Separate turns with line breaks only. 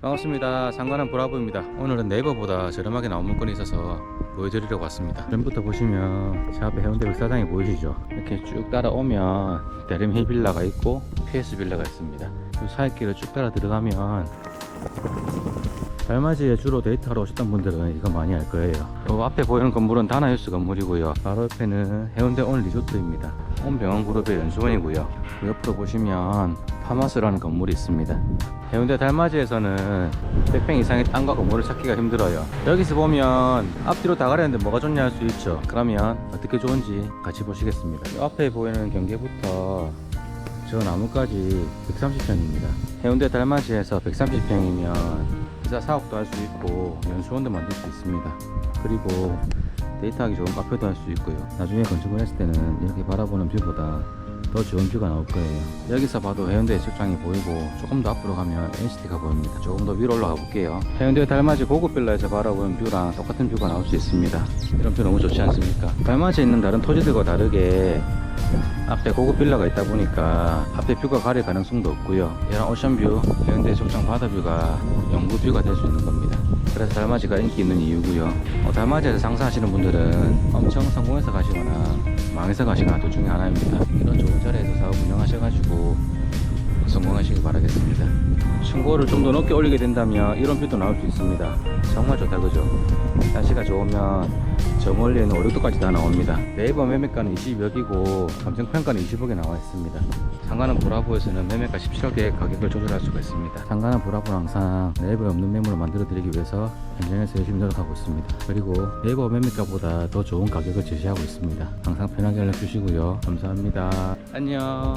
반갑습니다. 상관한 브라보입니다. 오늘은 네이버보다 저렴하게 나온 물건이 있어서 보여드리려고 왔습니다. 전부터 보시면 제 앞에 해운대 백사장이 보이시죠? 이렇게 쭉 따라오면 대림 힐 빌라가 있고 PS 빌라가 있습니다. 이 사이길을 쭉 따라 들어가면 달맞이에 주로 데이트하러 오셨던 분들은 이거 많이 알 거예요. 요 앞에 보이는 건물은 다나유스 건물이고요. 바로 옆에는 해운대 온 리조트입니다. 온병원그룹의 연수원이고요. 그 옆으로 보시면 파마스라는 건물이 있습니다. 해운대 달맞이에서는 100평 이상의 땅과 건물을 찾기가 힘들어요. 여기서 보면 앞뒤로 다 가렸는데 뭐가 좋냐 할 수 있죠. 그러면 어떻게 좋은지 같이 보시겠습니다. 요 앞에 보이는 경계부터 저 나무까지 130평입니다. 해운대 달맞이에서 130평이면 기사 사업도 할 수 있고 연수원도 만들 수 있습니다. 그리고 데이트하기 좋은 카페도 할 수 있고요. 나중에 건축을 했을 때는 이렇게 바라보는 뷰보다 더 좋은 뷰가 나올 거예요. 여기서 봐도 해운대 해수욕장이 보이고 조금 더 앞으로 가면 NCT가 보입니다. 조금 더 위로 올라가 볼게요. 해운대 달맞이 고급 빌라에서 바라보는 뷰랑 똑같은 뷰가 나올 수 있습니다. 이런 뷰 너무 좋지 않습니까? 달맞이에 있는 다른 토지들과 다르게 앞에 고급 빌라가 있다 보니까 앞에 뷰가 가릴 가능성도 없고요. 이런 오션뷰, 해운대 해수욕장 바다뷰가 영구뷰가 될 수 있는 겁니다. 그래서 달맞이가 인기 있는 이유고요. 어, 달맞이에서 장사하시는 분들은 엄청 성공해서 가시거나 망해서 가시거나 둘 중에 하나입니다. 이런 좋은 자리에서 사업 운영하셔가지고 성공하시길 바라겠습니다. 층고를 좀 더 높게 올리게 된다면 이런 뷰도 나올 수 있습니다. 정말 좋다 그죠? 날씨가 좋으면 저 멀리에는 5, 6도까지 다 나옵니다. 네이버 매매가는 20여기고 감정평가는 20억에 나와 있습니다. 상가는 브라보에서는 매매가 17억에 가격을 조절할 수가 있습니다. 상가는 브라보는 항상 네이버에 없는 매물을 만들어 드리기 위해서 현장에서 열심히 노력하고 있습니다. 그리고 네이버 매매가보다 더 좋은 가격을 제시하고 있습니다. 항상 편하게 연락 주시고요. 감사합니다. 안녕.